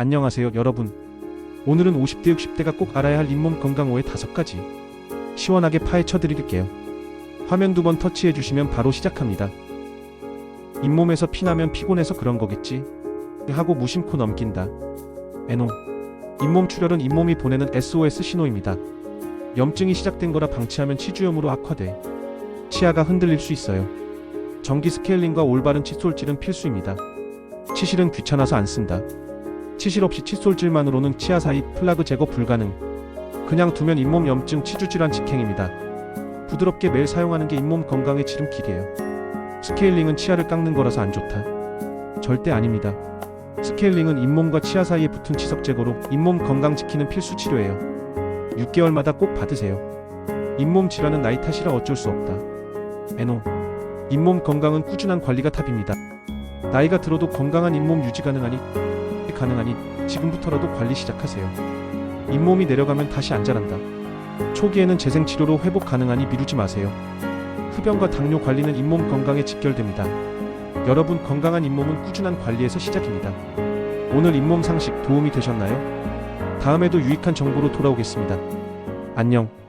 안녕하세요, 여러분. 오늘은 50대, 60대가 꼭 알아야 할 잇몸 건강호의 다섯 가지 시원하게 파헤쳐 드릴게요. 화면 두 번 터치해 주시면 바로 시작합니다. 잇몸에서 피나면 피곤해서 그런 거겠지? 하고 무심코 넘긴다. 에노. 잇몸 출혈은 잇몸이 보내는 SOS 신호입니다. 염증이 시작된 거라 방치하면 치주염으로 악화돼 치아가 흔들릴 수 있어요. 전기 스케일링과 올바른 칫솔질은 필수입니다. 치실은 귀찮아서 안 쓴다. 치실 없이 칫솔질만으로는 치아 사이 플라그 제거 불가능. 그냥 두면 잇몸 염증 치주 질환 직행입니다. 부드럽게 매일 사용하는 게 잇몸 건강의 지름길이에요. 스케일링은 치아를 깎는 거라서 안 좋다. 절대 아닙니다. 스케일링은 잇몸과 치아 사이에 붙은 치석 제거로 잇몸 건강 지키는 필수 치료예요. 6개월마다 꼭 받으세요. 잇몸 질환은 나이 탓이라 어쩔 수 없다. 에노. 잇몸 건강은 꾸준한 관리가 탑입니다. 나이가 들어도 건강한 잇몸 유지 가능하니 가능하니 지금부터라도 관리 시작하세요. 잇몸이 내려가면 다시 안 자란다. 초기에는 재생 치료로 회복 가능하니 미루지 마세요. 흡연과 당뇨 관리는 잇몸 건강에 직결됩니다. 여러분 건강한 잇몸은 꾸준한 관리에서 시작입니다. 오늘 잇몸 상식 도움이 되셨나요? 다음에도 유익한 정보로 돌아오겠습니다. 안녕.